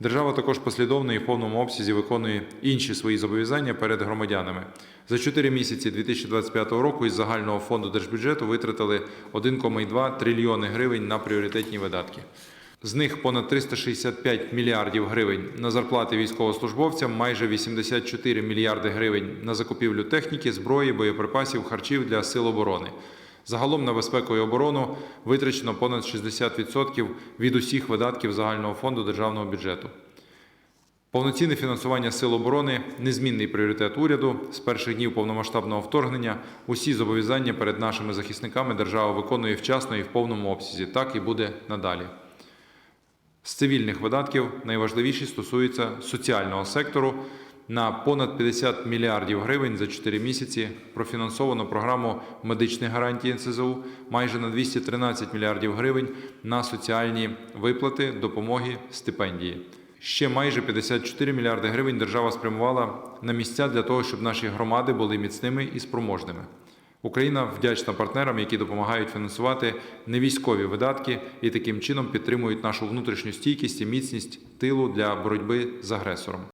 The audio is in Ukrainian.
Держава також послідовно і в повному обсязі виконує інші свої зобов'язання перед громадянами. За 4 місяці 2025 року із загального фонду держбюджету витратили 1,2 трильйони гривень на пріоритетні видатки. З них понад 365 мільярдів гривень на зарплати військовослужбовцям, майже 84 мільярди гривень на закупівлю техніки, зброї, боєприпасів, харчів для сил оборони. Загалом на безпеку і оборону витрачено понад 60% від усіх видатків загального фонду державного бюджету. Повноцінне фінансування сил оборони незмінний пріоритет уряду з перших днів повномасштабного вторгнення. Усі зобов'язання перед нашими захисниками держава виконує вчасно і в повному обсязі. Так і буде надалі. З цивільних видатків найважливіші стосуються соціального сектору. На понад 50 мільярдів гривень за 4 місяці профінансовано програму медичних гарантій НСЗУ, майже на 213 мільярдів гривень на соціальні виплати, допомоги, стипендії. Ще майже 54 мільярди гривень держава спрямувала на місця для того, щоб наші громади були міцними і спроможними. Україна вдячна партнерам, які допомагають фінансувати невійськові видатки і таким чином підтримують нашу внутрішню стійкість і міцність тилу для боротьби з агресором.